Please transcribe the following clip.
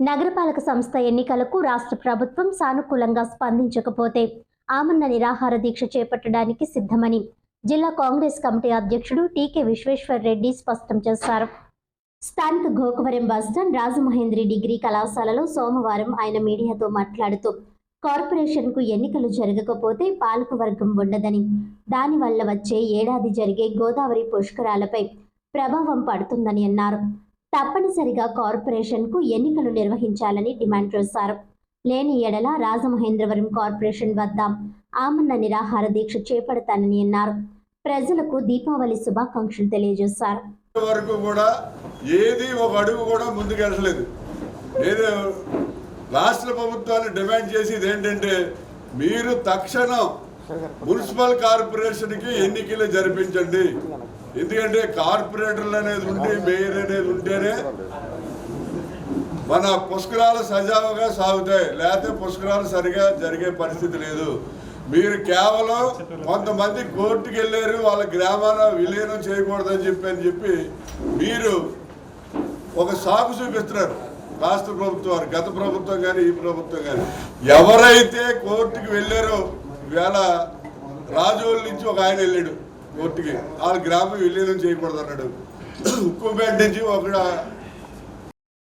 నగరపాలక సంస్థ ఎన్నికలకు రాష్ట్ర ప్రభుత్వం సానుకూలంగా స్పందించకపోతే ఆమన్న నిరాహార దీక్ష చేపట్టడానికి సిద్ధమని జిల్లా కాంగ్రెస్ కమిటీ అధ్యక్షుడు టీకే విశ్వేశ్వర్ రెడ్డి స్పష్టం చేశారు. స్థానిక గోకవరం బస్టాండ్ రాజమహేంద్రి డిగ్రీ కళాశాలలో సోమవారం ఆయన మీడియాతో మాట్లాడుతూ కార్పొరేషన్కు ఎన్నికలు జరగకపోతే పాలకవర్గం ఉండదని దానివల్ల వచ్చే ఏడాది జరిగే గోదావరి పుష్కరాలపై ప్రభావం పడుతుందని అన్నారు. తప్పనిసరిగా కార్పొరేషన్కు ఎన్నికలు నిర్వహించాలని డిమాండ్ చేశారు. లేని ఎడల రాజమహేంద్రవరం కార్పొరేషన్ వద్ద ఆమన్న నిరాహార దీక్ష చేపడతానని అన్నారు. ప్రజలకు దీపావళి శుభాకాంక్షలు తెలియజేశారు. వరకు కూడా ఏది ఒక అడుగు కూడా ముందుకెళ్ళలేదు ఏదో రాష్ట్ర ప్రభుత్వాన్ని డిమాండ్ చేసేది ఏంటంటే మీరు తక్షణం మున్సిపల్ కార్పొరేషన్కి ఎన్నికలు జరిపించండి. ఎందుకంటే కార్పొరేటర్లు అనేది ఉంటే మేయర్ అనేది ఉంటేనే మన పుష్కరాలు సజావుగా సాగుతాయి. లేకపోతే పుష్కరాలు సరిగా జరిగే పరిస్థితి లేదు. మీరు కేవలం కొంతమంది కోర్టుకి వెళ్ళారు వాళ్ళ గ్రామాల విలీనం చేయకూడదని చెప్పి అని చెప్పి మీరు ఒక సాగు చూపిస్తున్నారు. రాష్ట్ర ప్రభుత్వం గత ప్రభుత్వం కానీ ఈ ప్రభుత్వం కానీ. ఎవరైతే కోర్టుకి వెళ్ళారో ఇవాళ రాజోళ్ళ నుంచి ఒక ఆయన వెళ్ళాడు. కోర్టుకి. వాళ్ళ గ్రామం విలీనం చేయకూడదు అన్నాడు. ఉక్కుపేట నుంచి ఒక